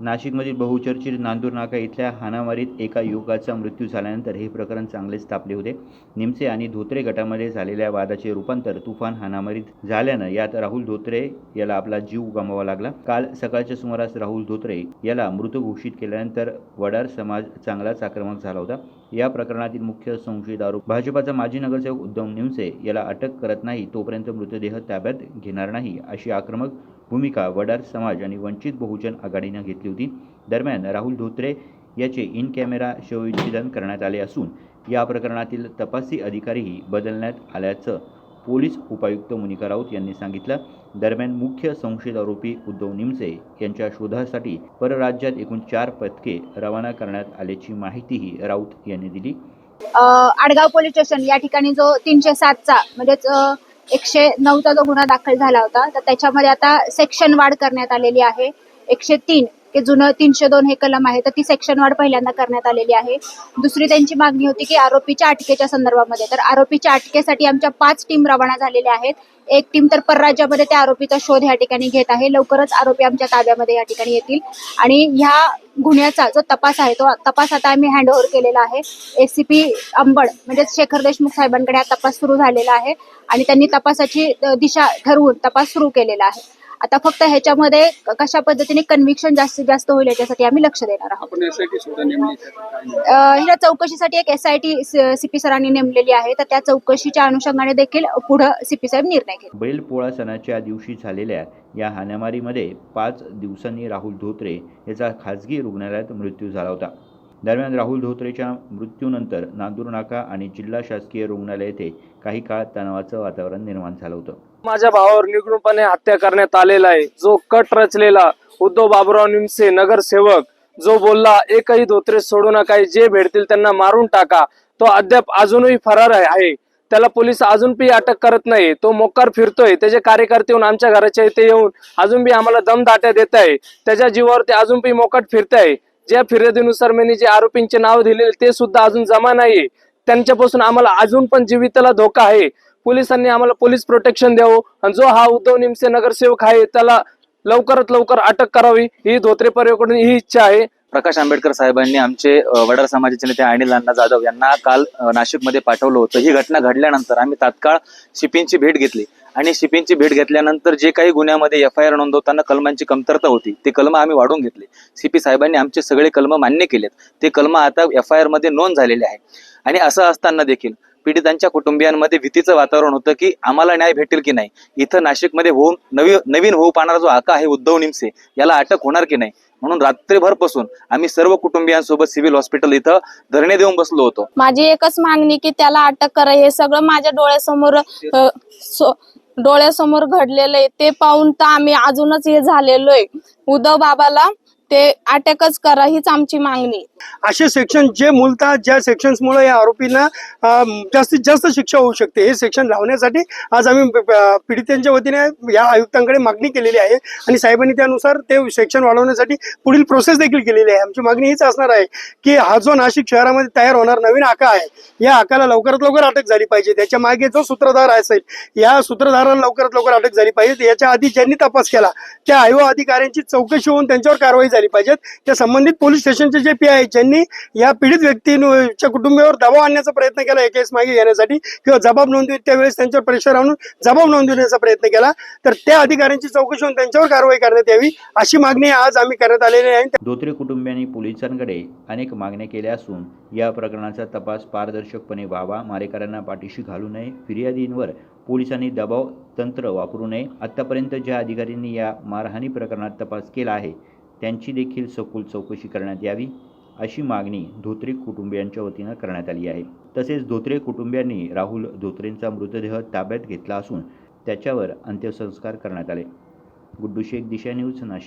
नाशिकमधील बहुचर्चित नांदूर नाका इथल्या हाणामारीत एका युवकाचा मृत्यू झाल्यानंतर हे प्रकरण चांगलेच तापले होते. निमसे आणि धोत्रे गटामध्ये झालेल्या वादाचे रूपांतर तुफान हाणामारीत झाल्यानं यात राहुल धोत्रे याला आपला जीव गमवावा लागला. काल सकाळच्या सुमारास राहुल धोत्रे याला मृत घोषित केल्यानंतर वडार समाज चांगलाच आक्रमक झाला होता. या प्रकरणातील मुख्य संशयित आरोप भाजपाचा माजी नगरसेवक उद्धव निमसे याला अटक करत नाही तोपर्यंत मृतदेह ताब्यात घेणार नाही अशी आक्रमक भूमिका वडार समाज आणि वंचित बहुजन आघाडीनं घेतली होती. दरम्यान राहुल धोत्रे याचे इन कॅमेरा शवविच्छेदन करण्यात आले असून या प्रकरणातील तपासी अधिकारीही बदलण्यात आल्याचं पोलीस उपायुक्त मुनिका राऊत यांनी सांगितलं. दरम्यान मुख्य संशयित आरोपी उद्धव निमसे यांच्या शोधासाठी परराज्यात एकूण चार पथके रवाना करण्यात आल्याची माहितीही राऊत यांनी दिली. आडगाव पोलीस स्टेशन या ठिकाणी जो तीनशे सातचा म्हणजेच एकशे नऊचा जो गुन्हा दाखल झाला होता तर त्याच्यामध्ये आता सेक्शन वाढ करण्यात आलेली आहे. एकशे तीन. हे जुनं तीनशे दोन हे कलम आहे तर ती सेक्शन वाढ पहिल्यांदा करण्यात आलेली आहे. दुसरी त्यांची मागणी होती की आरोपीच्या अटकेच्या संदर्भामध्ये. तर आरोपीच्या अटकेसाठी आमच्या पाच टीम रवाना झालेल्या आहेत. एक टीम तर परराज्यामध्ये त्या आरोपीचा शोध या ठिकाणी घेत आहे. लवकरच आरोपी आमच्या ताब्यामध्ये या ठिकाणी येतील. आणि ह्या गुन्ह्याचा जो तपास आहे तो तपास आता आम्ही हँडओव्हर केलेला आहे. एसीपी अंबड म्हणजेच शेखर देशमुख साहेबांकडे हा तपास सुरू झालेला आहे. आणि त्यांनी तपासाची दिशा ठरवून तपास सुरू केलेला आहे. आता फक्त ह्याच्यामध्ये कशा पद्धतीने कन्व्हिक्शन जास्तीत जास्त होईल याच्यासाठी आम्ही लक्ष देणार आहोत. ह्या चौकशीसाठी एक एस आय टी सीपी सरांनी नेमलेली आहे. तर त्या चौकशीच्या अनुषंगाने देखील पुढे सीपी साहेब निर्णय घेतील. बैलपोळा सणाच्या दिवशी झालेल्या या हाणामारीमध्ये पाच दिवसांनी राहुल धोत्रे याचा खाजगी रुग्णालयात मृत्यू झाला होता. दरम्यान राहुल धोत्रेच्या मृत्यूनंतर नांदूर नाका आणि जिल्हा शासकीय रुग्णालय येथे काही काळ तणावाचं वातावरण निर्माण झालं होतं. माझ्या भावावर निघूनपणे हत्या करण्यात आलेला आहे. जो कट रचलेला उद्धव बाबुराव निमसे नगरसेवक जो बोलला एकही धोत्रे सोडू नका जे भेटतील त्यांना मारून टाका. तो अद्याप अजूनही फरार आहे- त्याला पोलीस अजून बी अटक करत नाही. तो मोकार फिरतोय. त्याचे कार्यकर्ते येऊन आमच्या घराच्या इथे येऊन अजून बी आम्हाला दमदाट्या देत आहे त्याच्या जीवावर ते अजून बी मोकाट फिरताय. ज्या फिर्यादीनुसार मी जे आरोपींचे नाव दिलेले ते सुद्धा अजून जमा नाहीये. त्यांच्यापासून आम्हाला अजून पण जीविताला धोका आहे. पोलिसांनी आम्हाला पोलीस प्रोटेक्शन द्यावं. आणि जो हा उद्धव निमसे नगरसेवक आहे त्याला लवकरात लवकर अटक करावी ही धोत्रे परिवाराकडून ही इच्छा आहे. प्रकाश आंबेडकर साहेबांनी आमचे वडार समाजाचे नेते अनिल अण्णा जाधव यांना काल नाशिकमध्ये पाठवलं होतं. ही घटना घडल्यानंतर आम्ही तात्काळ शिपींची भेट घेतली. आणि शिपींची भेट घेतल्यानंतर जे काही गुन्ह्यामध्ये एफ आय आर नोंदवताना कलमांची कमतरता होती ते कलम आम्ही वाढवून घेतले. सीपी साहेबांनी आमचे सगळे कलम मान्य केलेत. ते कलम आता एफ आय आरमध्ये नोंद झालेले आहे. आणि असं असताना देखील पीडितांच्या कुटुंबियांमध्ये भीतीचं वातावरण होतं की आम्हाला न्याय भेटेल की नाही? इथं नाशिकमध्ये होऊन नवी नवीन होऊ पाहणारा जो आका आहे उद्धव निमसे याला अटक होणार की नाही? म्हणून रात्रीभरपासून आम्ही सर्व कुटुंबियांसोबत सिव्हिल हॉस्पिटल इथं धरणे देऊन बसलो होतो. माझी एकच मागणी की त्याला अटक करा. हे सगळं माझ्या डोळ्यासमोर डोळ्यासमोर घडलेलं आहे. ते पाहून तर आम्ही अजूनच हे झालेलो आहे उद्धव बाबाला ते अटकच करा हीच आमची मागणी. असे सेक्शन जे मूलतः ज्या सेक्शन्समुळे या आरोपींना जास्तीत जास्त शिक्षा होऊ शकते. हे सेक्शन लावण्यासाठी आज आम्ही पीडितांच्या वतीने या आयुक्तांकडे मागणी केलेली आहे. आणि साहेबांनी त्यानुसार ते सेक्शन वाढवण्यासाठी पुढील प्रोसेस देखील केलेली आहे. आमची मागणी हीच असणार आहे की हा जो नाशिक शहरामध्ये तयार होणार नवीन आका आहे या आकाला लवकरात लवकर अटक झाली पाहिजे. त्याच्यामागे जो सूत्रधार असेल या सूत्रधाराला लवकरात लवकर अटक झाली पाहिजे. याच्या आधी ज्यांनी तपास केला त्या आयो अधिकाऱ्यांची चौकशी होऊन त्यांच्यावर कारवाई झाली पाहिजे. त्या संबंधित पोलीस स्टेशनचे जे पी आय ज्यांनी या पीडित व्यक्तीच्या कुटुंबियावर दबाव आणण्याचा प्रयत्न केला एकेस केस मागे घेण्यासाठी किंवा जबाब नोंदवी त्यावेळेस त्यांच्यावर प्रेशर आणून जबाब नोंदविण्याचा प्रयत्न केला. तर त्या अधिकाऱ्यांची चौकशी होऊन त्यांच्यावर कारवाई करण्यात यावी अशी मागणी आज आम्ही करण्यात आलेली आहे. धोत्रे कुटुंबियांनी पोलिसांकडे अनेक मागण्या केल्या असून या प्रकरणाचा तपास पारदर्शकपणे व्हावा मारेकऱ्यांना पाठीशी घालू नये फिर्यादींवर पोलिसांनी दबाव तंत्र वापरू नये. आत्तापर्यंत ज्या अधिकाऱ्यांनी या मारहाणी प्रकरणात तपास केला आहे त्यांची देखील सखोल चौकशी करण्यात यावी. अशी मागणी धोत्रे कुटुंबियांच्या वतीनं करण्यात आली आहे. तसेच धोत्रे कुटुंबियांनी राहुल धोत्रेंचा मृतदेह ताब्यात घेतला असून त्याच्यावर अंत्यसंस्कार करण्यात आले. गुड्डू शेख दिशा न्यूज नाशिक.